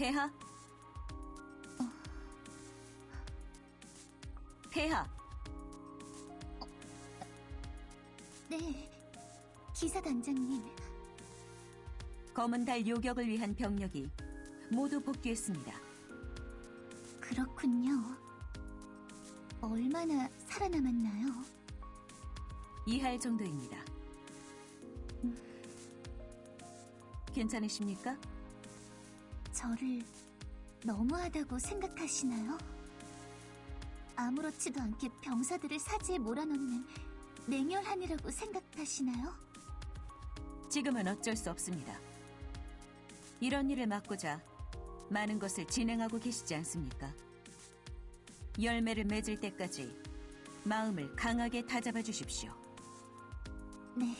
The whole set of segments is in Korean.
폐하? 폐하, 네, 기사 단장님. 검은 달 요격을 위한 병력이 모두 복귀했습니다. 그렇군요. 얼마나 살아남았나요? 이할 정도입니다. 괜찮으십니까? 저를 너무하다고 생각하시나요? 아무렇지도 않게 병사들을 사지에 몰아넣는 냉혈한이라고 생각하시나요? 지금은 어쩔 수 없습니다. 이런 일을 막고자 많은 것을 진행하고 계시지 않습니까? 열매를 맺을 때까지 마음을 강하게 다잡아 주십시오. 네,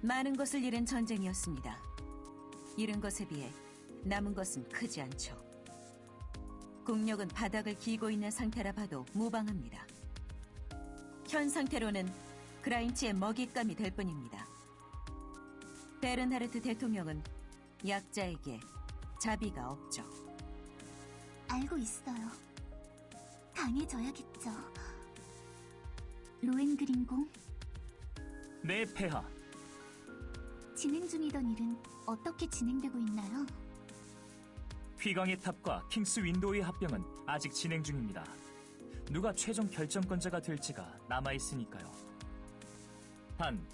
많은 것을 잃은 전쟁이었습니다. 잃은 것에 비해 남은 것은 크지 않죠. 국력은 바닥을 기고 있는 상태라 봐도 무방합니다. 현 상태로는 그라인치의 먹잇감이 될 뿐입니다. 베른하르트 대통령은 약자에게 자비가 없죠. 알고 있어요. 강해져야겠죠. 로엔그린공, 네, 폐하. 진행 중이던 일은 어떻게 진행되고 있나요? 휘광의 탑과 킹스 윈도우의 합병은 아직 진행 중입니다. 누가 최종 결정권자가 될지가 남아있으니까요. 단,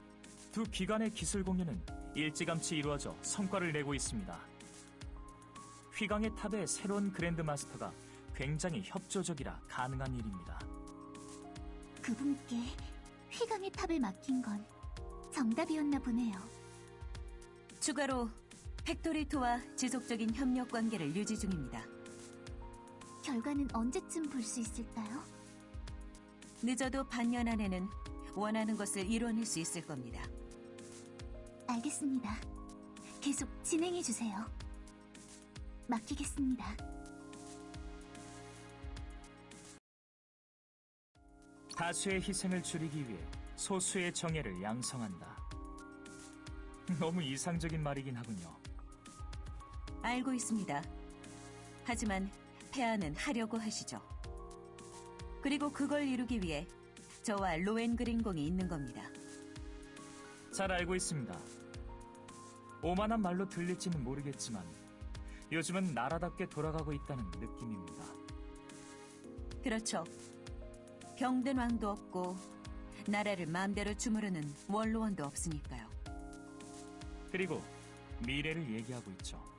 두 기관의 기술 공유는 일찌감치 이루어져 성과를 내고 있습니다. 휘광의 탑의 새로운 그랜드 마스터가 굉장히 협조적이라 가능한 일입니다. 그분께 휘강의 탑을 맡긴 건 정답이었나 보네요. 추가로 팩토리2와 지속적인 협력 관계를 유지 중입니다. 결과는 언제쯤 볼 수 있을까요? 늦어도 반년 안에는 원하는 것을 이뤄낼 수 있을 겁니다. 알겠습니다. 계속 진행해 주세요. 맡기겠습니다. 다수의 희생을 줄이기 위해 소수의 정예를 양성한다. 너무 이상적인 말이긴 하군요. 알고 있습니다. 하지만 폐하는 하려고 하시죠. 그리고 그걸 이루기 위해 저와 로엔 그린공이 있는 겁니다. 잘 알고 있습니다. 오만한 말로 들릴지는 모르겠지만 요즘은 나라답게 돌아가고 있다는 느낌입니다. 그렇죠. 병든 왕도 없고 나라를 마음대로 주무르는 원로원도 없으니까요. 그리고 미래를 얘기하고 있죠.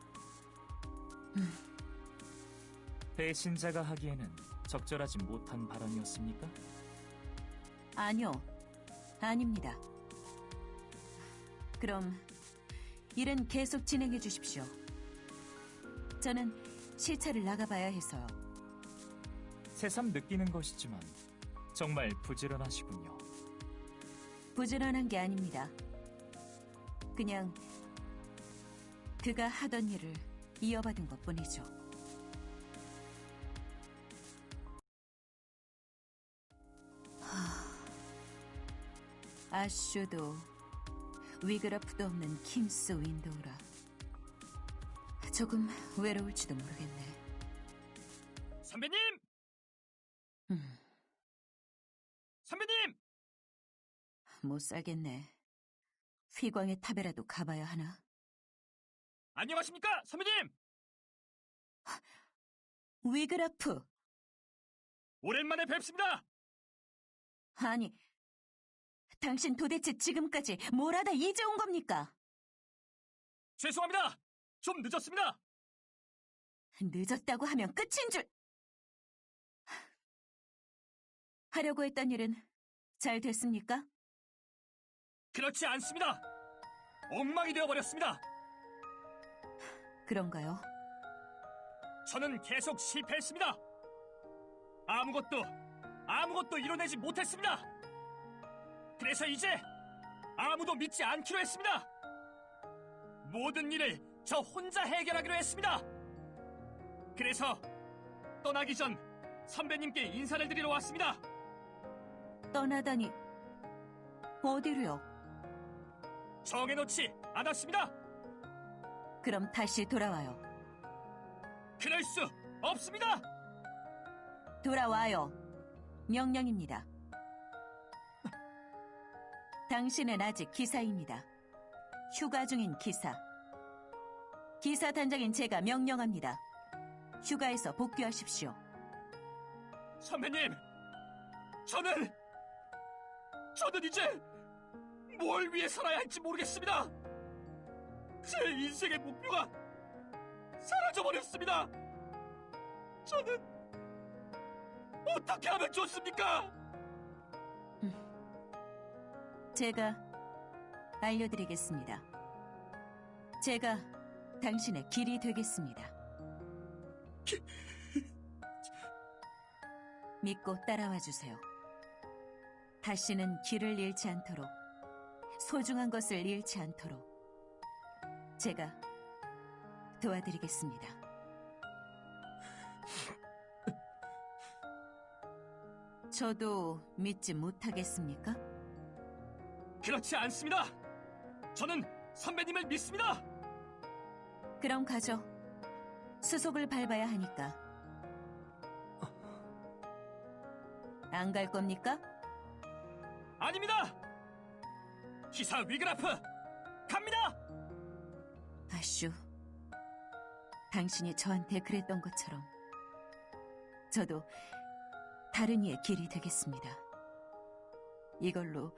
배신자가 하기에는 적절하지 못한 발언이었습니까? 아니요. 아닙니다. 그럼 일은 계속 진행해 주십시오. 저는 실차를 나가봐야 해서요. 새삼 느끼는 것이지만 정말 부지런하시군요. 부지런한 게 아닙니다. 그냥 그가 하던 일을 이어받은 것 뿐이죠. 아슈도 위그라프도 없는 킴스 윈도우라 조금 외로울지도 모르겠네. 선배님! 음, 선배님! 못 살겠네. 휘광의 탑에라도 가봐야 하나? 안녕하십니까, 선배님! 위그라프! 오랜만에 뵙습니다! 아니, 당신 도대체 지금까지 뭘 하다 이제 온 겁니까? 죄송합니다! 좀 늦었습니다! 늦었다고 하면 끝인 줄! 하려고 했던 일은 잘 됐습니까? 그렇지 않습니다! 엉망이 되어버렸습니다! 그런가요? 저는 계속 실패했습니다! 아무것도, 아무것도 이뤄내지 못했습니다! 그래서 이제 아무도 믿지 않기로 했습니다! 모든 일을 저 혼자 해결하기로 했습니다! 그래서 떠나기 전 선배님께 인사를 드리러 왔습니다! 떠나다니, 어디로요? 정해놓지 않았습니다! 그럼 다시 돌아와요. 그럴 수 없습니다! 돌아와요. 명령입니다. 당신은 아직 기사입니다. 휴가 중인 기사. 기사 단장인 제가 명령합니다. 휴가에서 복귀하십시오. 선배님, 저는, 저는 이제 뭘 위해 살아야 할지 모르겠습니다. 제 인생의 목표가 사라져버렸습니다. 저는 어떻게 하면 좋습니까? 제가 알려드리겠습니다. 제가 당신의 길이 되겠습니다. 믿고 따라와 주세요. 다시는 길을 잃지 않도록, 소중한 것을 잃지 않도록, 제가 도와드리겠습니다. 저도 믿지 못하겠습니까? 그렇지 않습니다. 저는 선배님을 믿습니다. 그럼 가죠. 수속을 밟아야 하니까. 안 갈 겁니까? 아닙니다. 기사 위그라프 갑니다. 아슈, 당신이 저한테 그랬던 것처럼 저도 다른 이의 길이 되겠습니다. 이걸로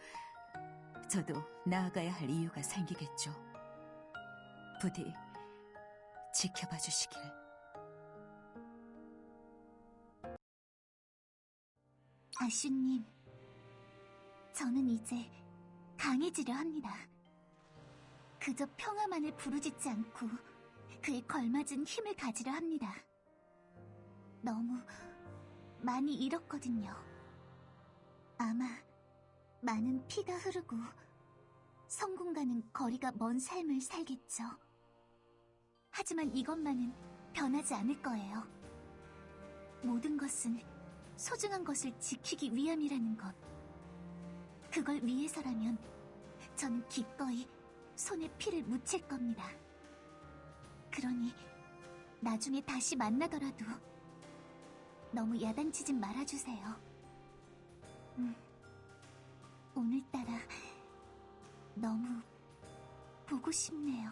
저도 나아가야 할 이유가 생기겠죠. 부디 지켜봐 주시길. 아슈님, 저는 이제 강해지려 합니다. 그저 평화만을 부르짖지 않고 그에 걸맞은 힘을 가지려 합니다. 너무 많이 잃었거든요. 아마 많은 피가 흐르고 성공과는 거리가 먼 삶을 살겠죠. 하지만 이것만은 변하지 않을 거예요. 모든 것은 소중한 것을 지키기 위함이라는 것. 그걸 위해서라면 저는 기꺼이 손에 피를 묻힐 겁니다. 그러니 나중에 다시 만나더라도 너무 야단치진 말아주세요. 음, 오늘따라 너무 보고 싶네요.